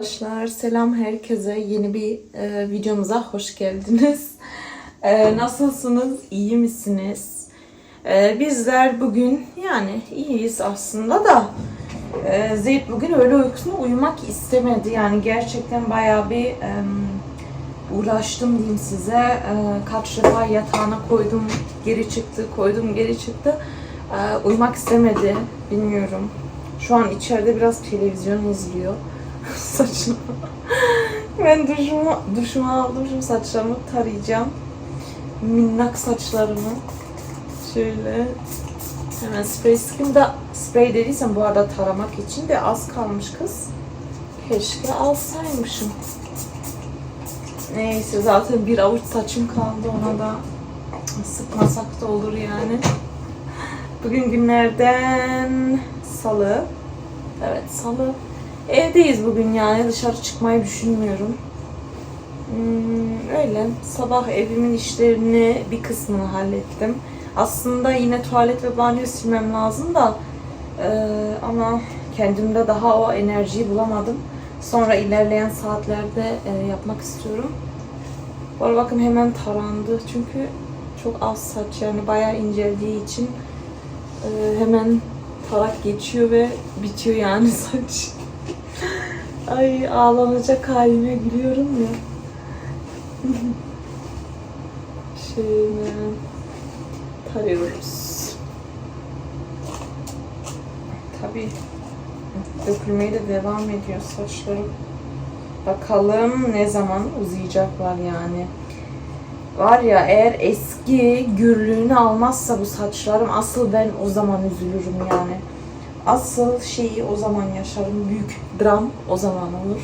Arkadaşlar selam herkese. Yeni bir e, videomuza hoş geldiniz. E, nasılsınız? İyi misiniz? E, bizler bugün yani iyiyiz aslında da e, Zeyd bugün öğle uykusuna uyumak istemedi. Yani gerçekten bayağı bir e, uğraştım diyeyim size. E, kaç defa yatağına koydum, geri çıktı, koydum, geri çıktı. E, uyumak istemedi. Bilmiyorum. Şu an içeride biraz televizyon izliyor. Saçını. Ben duşumu, duşumu aldım. Şimdi saçlarımı tarayacağım. Minnak saçlarımı. Şöyle. Hemen sprey sıkayım da sprey dediysem bu arada taramak için de az kalmış kız. Keşke alsaymışım. Neyse zaten bir avuç saçım kaldı ona da sıkmasak da olur yani. Bugün günlerden salı. Evet salı. Evdeyiz bugün yani dışarı çıkmayı düşünmüyorum. Hmm, öyle. Sabah evimin işlerini bir kısmını hallettim. Aslında yine tuvalet ve banyo silmem lazım da eee, ama kendimde daha o enerjiyi bulamadım. Sonra ilerleyen saatlerde eee, yapmak istiyorum. Bu arada bakın hemen tarandı çünkü çok az saç yani bayağı inceldiği için eee, hemen tarak geçiyor ve bitiyor yani saç. Ay ağlanacak halime gülüyorum ya. Şöyle tarıyoruz. Tabii dökülmeye de devam ediyor saçlarım. Bakalım ne zaman uzayacaklar yani. Var ya eğer eski gürlüğünü almazsa bu saçlarım asıl ben o zaman üzülürüm yani. Asıl şeyi o zaman yaşarım. Büyük dram o zaman olur.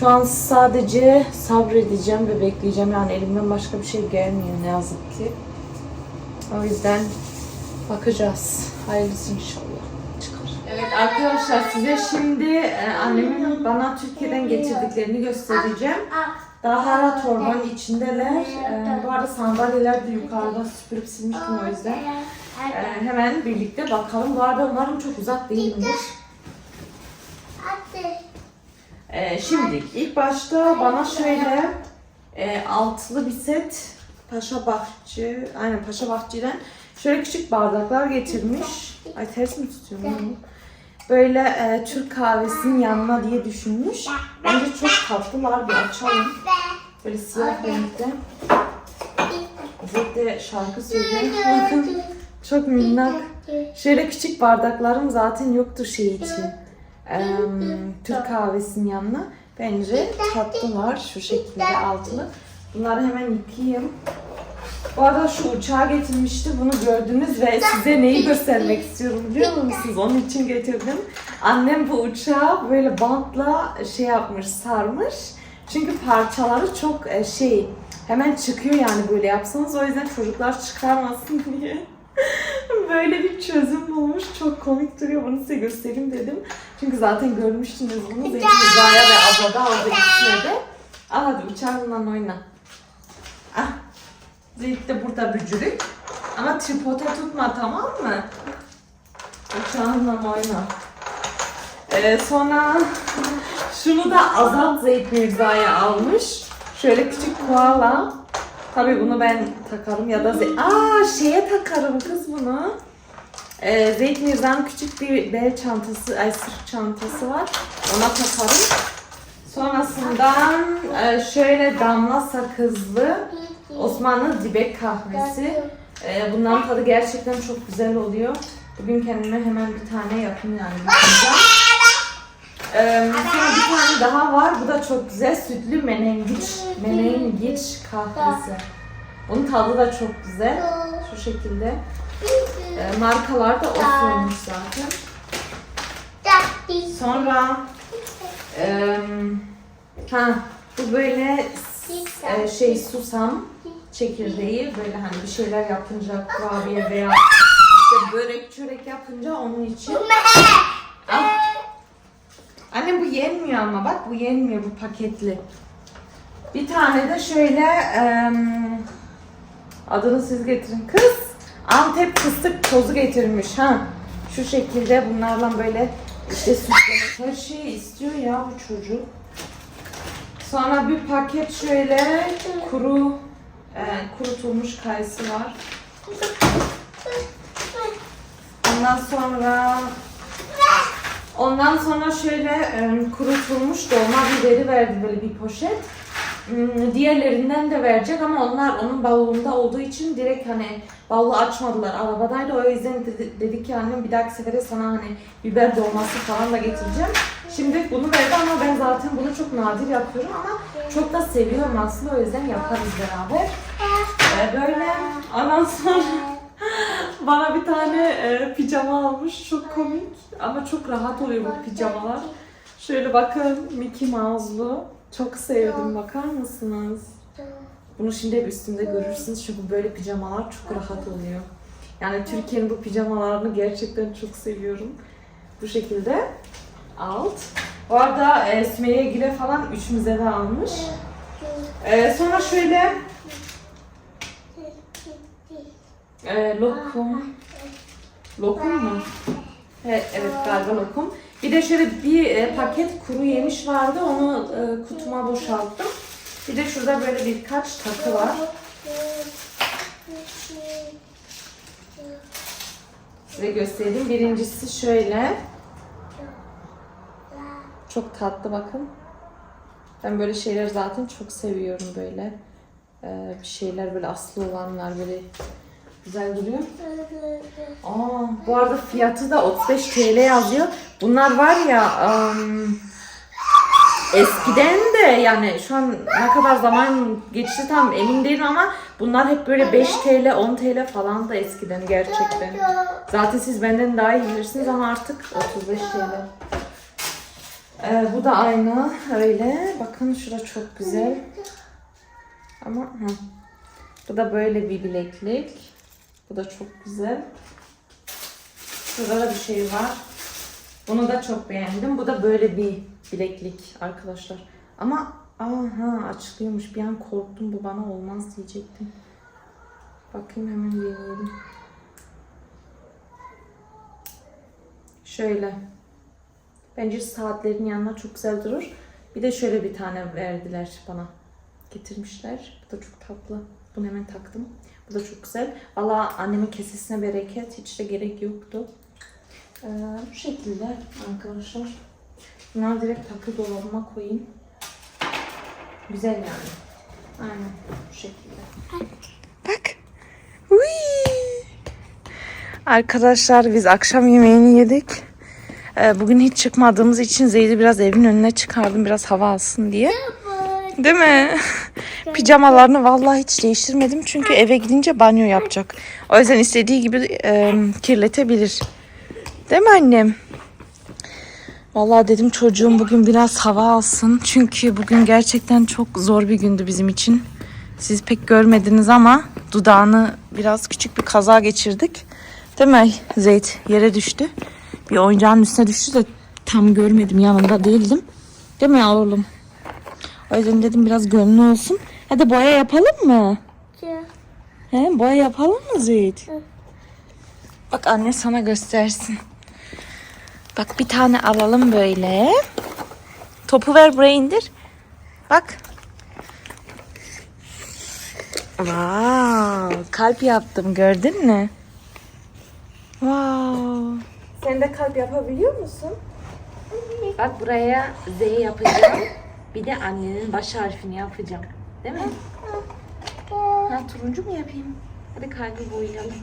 Şu an sadece sabredeceğim ve bekleyeceğim. Yani elimden başka bir şey gelmiyor ne yazık ki. O yüzden bakacağız. Hayırlısı inşallah çıkar. Evet arkadaşlar size şimdi e, annemin bana Türkiye'den getirdiklerini göstereceğim. Daha torbanın içindeler. E, bu arada sandalyeler de yukarıda süpürüp silmiştim o yüzden. E, hemen birlikte bakalım. Bu arada umarım çok uzak değildir. Ee, şimdi ilk başta bana şöyle e, altılı bir set Paşa Bahçe, aynen Paşa Bahçe'den şöyle küçük bardaklar getirmiş. Ay ters mi tutuyorum bunu? Böyle e, Türk kahvesinin yanına diye düşünmüş. Bence çok tatlılar bir açalım. Böyle siyah renkte. De şarkı söylüyor. Çok minnak. Şöyle küçük bardaklarım zaten yoktu şey için. Em, Türk kahvesinin yanına. Bence tatlılar şu şekilde altılı. Bunları hemen yıkayayım. Bu arada şu uçağı getirmişti. Bunu gördünüz ve size neyi göstermek istiyorum biliyor musunuz? Onun için getirdim. Annem bu uçağı böyle bantla şey yapmış, sarmış. Çünkü parçaları çok e, şey hemen çıkıyor yani böyle yapsanız. O yüzden çocuklar çıkarmasın diye. Böyle bir çözüm bulmuş. Çok komik duruyor. Bunu size göstereyim dedim. Çünkü zaten görmüştünüz bunu. Zeytin Zaya ve abla da aldı ikisine de. Al hadi uçağınla oyna. Ah. Zeyt de burada bücürük. Ama tripoda tutma tamam mı? Uçağınla oyna. Ee, sonra şunu da Azat Zeyt Mirza'ya almış. Şöyle küçük koala. Tabii bunu ben takarım ya da Aa şeye takarım kız bunu. Ee, Zeyt küçük bir bel çantası, ay sırt çantası var. Ona takarım. Sonrasından e, şöyle damla sakızlı Osmanlı dibek kahvesi. Ee, bunların tadı gerçekten çok güzel oluyor. Bugün kendime hemen bir tane yapayım yani. yapacağım. Ee, sonra bir tane daha var. Bu da çok güzel. Sütlü menengiç, menengiç kahvesi. Bunun tadı da çok güzel. Şu şekilde. Ee, markalar da olmuş zaten. Sonra em, ha bu böyle e, şey susam çekirdeği böyle hani bir şeyler yapınca kurabiye veya işte börek çörek yapınca onun için. Anne bu yenmiyor ama bak bu yenmiyor bu paketli. Bir tane de şöyle adını siz getirin kız. Antep fıstık tozu getirmiş ha. Şu şekilde bunlarla böyle İşte süslemek her şeyi istiyor ya bu çocuk. Sonra bir paket şöyle kuru e, kurutulmuş kayısı var. Ondan sonra ondan sonra şöyle e, kurutulmuş dolma biberi verdi böyle bir poşet. Hmm, Diğerlerinden de verecek ama onlar onun bavulunda olduğu için direkt hani bavulu açmadılar arabadaydı. O yüzden dedi, ki annem bir dahaki sefere sana hani biber dolması falan da getireceğim. Şimdi bunu verdi ama ben zaten bunu çok nadir yapıyorum ama çok da seviyorum aslında o yüzden yaparız beraber. Ee, böyle ondan sonra bana bir tane e, pijama almış. Çok komik ama çok rahat oluyor bu pijamalar. Şöyle bakın Mickey Mouse'lu. Çok sevdim. Bakar mısınız? Bunu şimdi hep üstümde görürsünüz çünkü böyle pijamalar çok rahat oluyor. Yani Türkiye'nin bu pijamalarını gerçekten çok seviyorum. Bu şekilde alt. Bu arada e, Sümeyye Gile falan üçümüze de almış. E, sonra şöyle e, lokum. Lokum mu? Evet, evet galiba lokum. Bir de şöyle bir e, paket kuru yemiş vardı. Onu e, kutuma boşalttım. Bir de şurada böyle birkaç takı var. Size göstereyim. Birincisi şöyle. Çok tatlı bakın. Ben böyle şeyler zaten çok seviyorum böyle. Ee, bir şeyler böyle aslı olanlar böyle güzel duruyor. Aa, bu arada fiyatı da 35 TL yazıyor. Bunlar var ya ım, eskiden de yani şu an ne kadar zaman geçti tam emin değilim ama bunlar hep böyle 5 TL 10 TL falan da eskiden gerçekten. Zaten siz benden daha iyi bilirsiniz ama artık 35 TL. Ee, bu da aynı öyle. Bakın şurada çok güzel. Ama hı. Bu da böyle bir bileklik. Bu da çok güzel. Şurada da bir şey var. Bunu da çok beğendim. Bu da böyle bir bileklik arkadaşlar. Ama aha açılıyormuş. Bir an korktum bu bana olmaz diyecektim. Bakayım hemen deneyelim. Şöyle. Bence saatlerin yanına çok güzel durur. Bir de şöyle bir tane verdiler bana. Getirmişler. Bu da çok tatlı. Bunu hemen taktım. Bu da çok güzel. Valla annemin kesesine bereket. Hiç de gerek yoktu. Ee, bu şekilde arkadaşlar. Bunları direkt takı dolabıma koyayım. Güzel yani. Aynen bu şekilde. Bak. Arkadaşlar biz akşam yemeğini yedik. Ee, Bugün hiç çıkmadığımız için Zeyd'i biraz evin önüne çıkardım biraz hava alsın diye. Değil mi? Pijamalarını vallahi hiç değiştirmedim çünkü eve gidince banyo yapacak. O yüzden istediği gibi e, kirletebilir. Değil mi annem? Vallahi dedim çocuğum bugün biraz hava alsın. Çünkü bugün gerçekten çok zor bir gündü bizim için. Siz pek görmediniz ama dudağını biraz küçük bir kaza geçirdik. Değil mi Zeyt? Yere düştü. Bir oyuncağın üstüne düştü de tam görmedim yanında değildim. Değil mi oğlum? O yüzden dedim biraz gönlü olsun. Hadi boya yapalım mı? He, boya yapalım mı Zeyt? Bak anne sana göstersin. Bak bir tane alalım böyle. Topu ver buraya indir. Bak. Wow, kalp yaptım gördün mü? Wow. Sen de kalp yapabiliyor musun? Bak buraya Z yapacağım. Bir de annenin baş harfini yapacağım. Değil mi? Ha turuncu mu yapayım? Hadi kalbi boyayalım.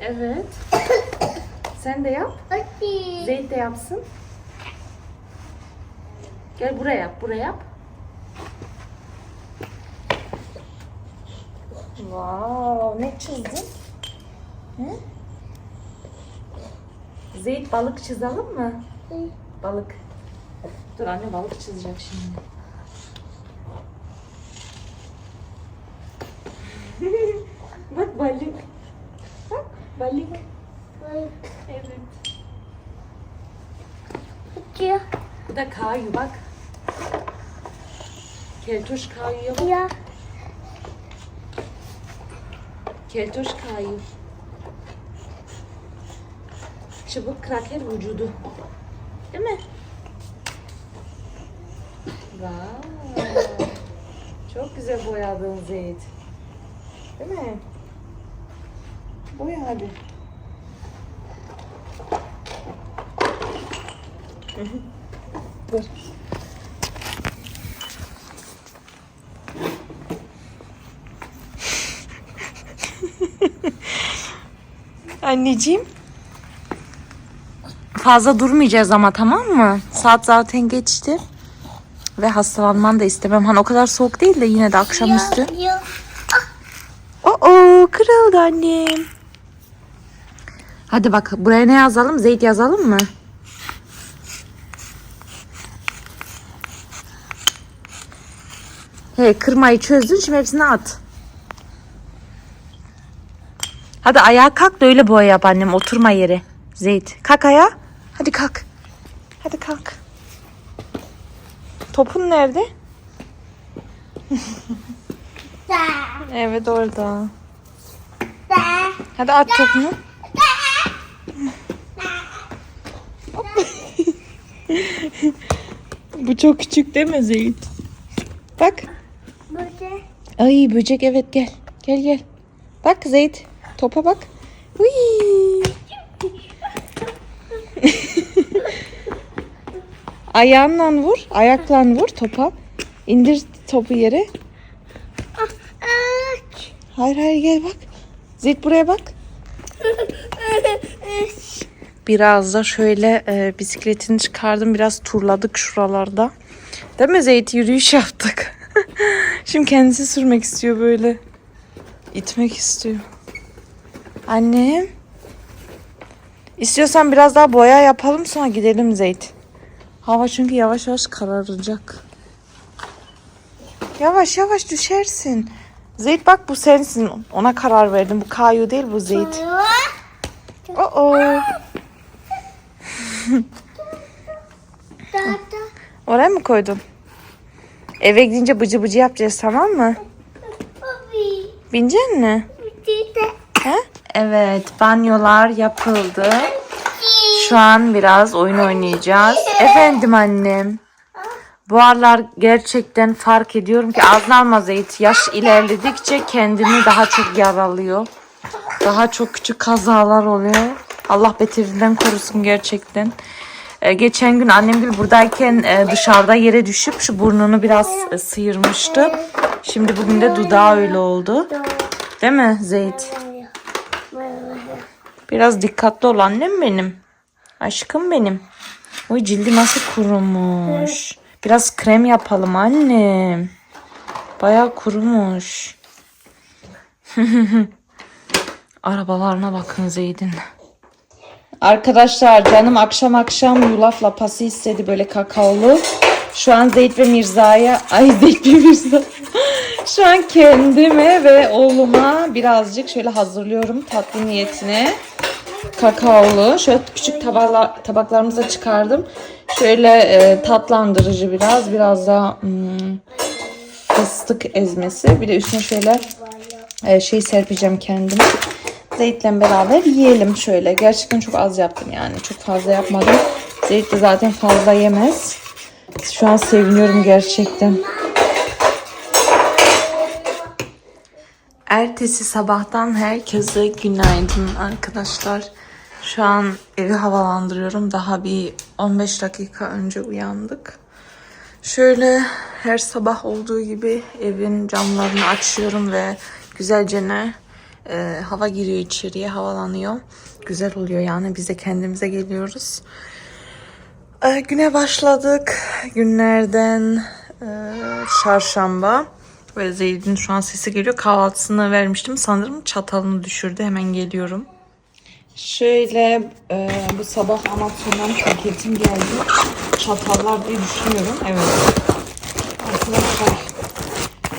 Evet. Sen de yap. Zeyd de yapsın. Gel buraya yap, buraya yap. Wow, ne çizdin? Hı? Zeyd balık çizelim mi? Balık. Dur anne balık çizecek şimdi. Bak balık. Bak balık. Evet. Bu da kayu bak. Keltoş kayuya bak. Keltoş Kayu. Çubuk kraker vücudu. Değil mi? Vay. Çok güzel boyadın Zeyt. Değil mi? Boya hadi. Dur. Anneciğim. Fazla durmayacağız ama tamam mı? Saat zaten geçti. Ve hastalanman da istemem. Hani o kadar soğuk değil de yine de akşamüstü. Oo kırıldı annem. Hadi bak buraya ne yazalım? Zeyt yazalım mı? He kırmayı çözdün şimdi hepsini at. Hadi ayağa kalk da öyle boya yap annem oturma yeri. Zeyt kalk ayağa. Hadi kalk. Hadi kalk. Topun nerede? Evet orada. Da. Hadi at topunu. Bu çok küçük değil mi Zeyt? Bak. Burada. Ay böcek evet gel. Gel gel. Bak Zeyt. Topa bak. Uy. Ayağınla vur. Ayakla vur topa. İndir topu yere. Hayır hayır gel bak. Zeyt buraya bak. Biraz da şöyle e, bisikletini çıkardım. Biraz turladık şuralarda. Değil mi Zeyt? Yürüyüş yaptık. Şimdi kendisi sürmek istiyor böyle. İtmek istiyor. Annem. İstiyorsan biraz daha boya yapalım sonra gidelim Zeyt. Hava çünkü yavaş yavaş kararacak. Yavaş yavaş düşersin. Zeyt bak bu sensin. Ona karar verdim. Bu Kayu değil bu Zeyt. Oo. Da da. Oraya mı koydun? Eve gidince bıcı bıcı yapacağız tamam mı? Binecek mi? Evet banyolar yapıldı. Şu an biraz oyun oynayacağız. Efendim annem. Bu aralar gerçekten fark ediyorum ki alma Zeyt. Yaş ilerledikçe kendini daha çok yaralıyor. Daha çok küçük kazalar oluyor. Allah beterinden korusun gerçekten. Ee, geçen gün annem gibi buradayken e, dışarıda yere düşüp şu burnunu biraz e, sıyırmıştı. Şimdi bugün de dudağı öyle oldu. Değil mi Zeyt? Biraz dikkatli ol annem benim. Aşkım benim. Oy cildi nasıl kurumuş. Biraz krem yapalım annem. Bayağı kurumuş. Arabalarına bakın Zeyd'in. Arkadaşlar canım akşam akşam yulaf lapası istedi böyle kakaolu. Şu an Zeyd ve Mirza'ya, ay Zeyd ve Mirza. Şu an kendime ve oğluma birazcık şöyle hazırlıyorum tatlı niyetine. Kakaolu. Şöyle küçük tabaklar, tabaklarımıza çıkardım. Şöyle e, tatlandırıcı biraz. Biraz da hmm, fıstık ezmesi. Bir de üstüne şöyle e, şey serpeceğim kendim. Zeytle beraber yiyelim şöyle. Gerçekten çok az yaptım yani. Çok fazla yapmadım. Zeyt de zaten fazla yemez. Şu an seviniyorum gerçekten. Ertesi sabahtan herkese günaydın arkadaşlar. Şu an evi havalandırıyorum. Daha bir 15 dakika önce uyandık. Şöyle her sabah olduğu gibi evin camlarını açıyorum ve güzelce ne e, hava giriyor içeriye, havalanıyor. Güzel oluyor yani biz de kendimize geliyoruz. E, güne başladık. Günlerden e, çarşamba. Ve Zeyd'in şu an sesi geliyor. Kahvaltısını vermiştim. Sanırım çatalını düşürdü. Hemen geliyorum. Şöyle e, bu sabah Amazon'dan paketim geldi. Çatallar diye düşünüyorum. Evet. Arkadaşlar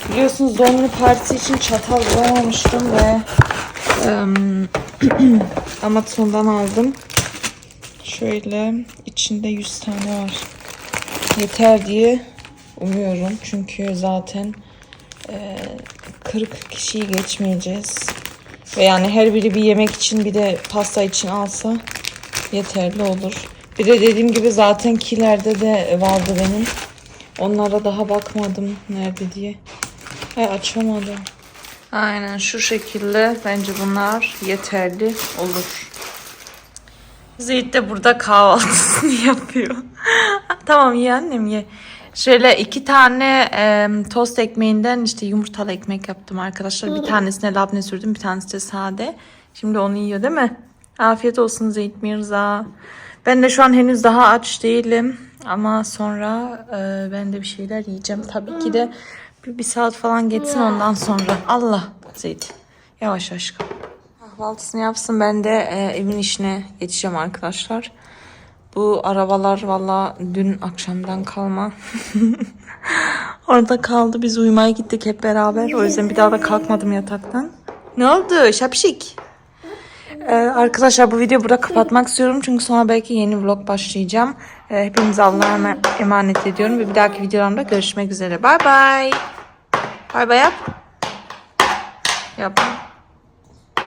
biliyorsunuz doğum günü partisi için çatal bulamamıştım ve e, Amazon'dan aldım. Şöyle içinde 100 tane var. Yeter diye umuyorum. Çünkü zaten 40 kişiyi geçmeyeceğiz. Ve yani her biri bir yemek için bir de pasta için alsa yeterli olur. Bir de dediğim gibi zaten kilerde de vardı benim. Onlara daha bakmadım nerede diye. Ay açamadım. Aynen şu şekilde bence bunlar yeterli olur. Zeyt de burada kahvaltısını yapıyor. tamam ye annem ye. Şöyle iki tane e, tost ekmeğinden işte yumurtalı ekmek yaptım arkadaşlar. Bir tanesine labne sürdüm, bir tanesi de sade. Şimdi onu yiyor değil mi? Afiyet olsun Zeyt Mirza. Ben de şu an henüz daha aç değilim. Ama sonra e, ben de bir şeyler yiyeceğim. Tabii ki de bir, bir saat falan geçsin ondan sonra. Allah Zeyt. Yavaş aşkım. Kahvaltısını yapsın. Ben de e, evin işine geçeceğim arkadaşlar. Bu arabalar valla dün akşamdan kalma. Orada kaldı. Biz uyumaya gittik hep beraber. O yüzden bir daha da kalkmadım yataktan. Ne oldu? Şapşik. Ee, arkadaşlar bu videoyu burada kapatmak istiyorum. Çünkü sonra belki yeni vlog başlayacağım. Ee, hepinizi Allah'a ema- emanet ediyorum. Ve bir dahaki videolarımda görüşmek üzere. Bay bay. Bay bay yap. Yap.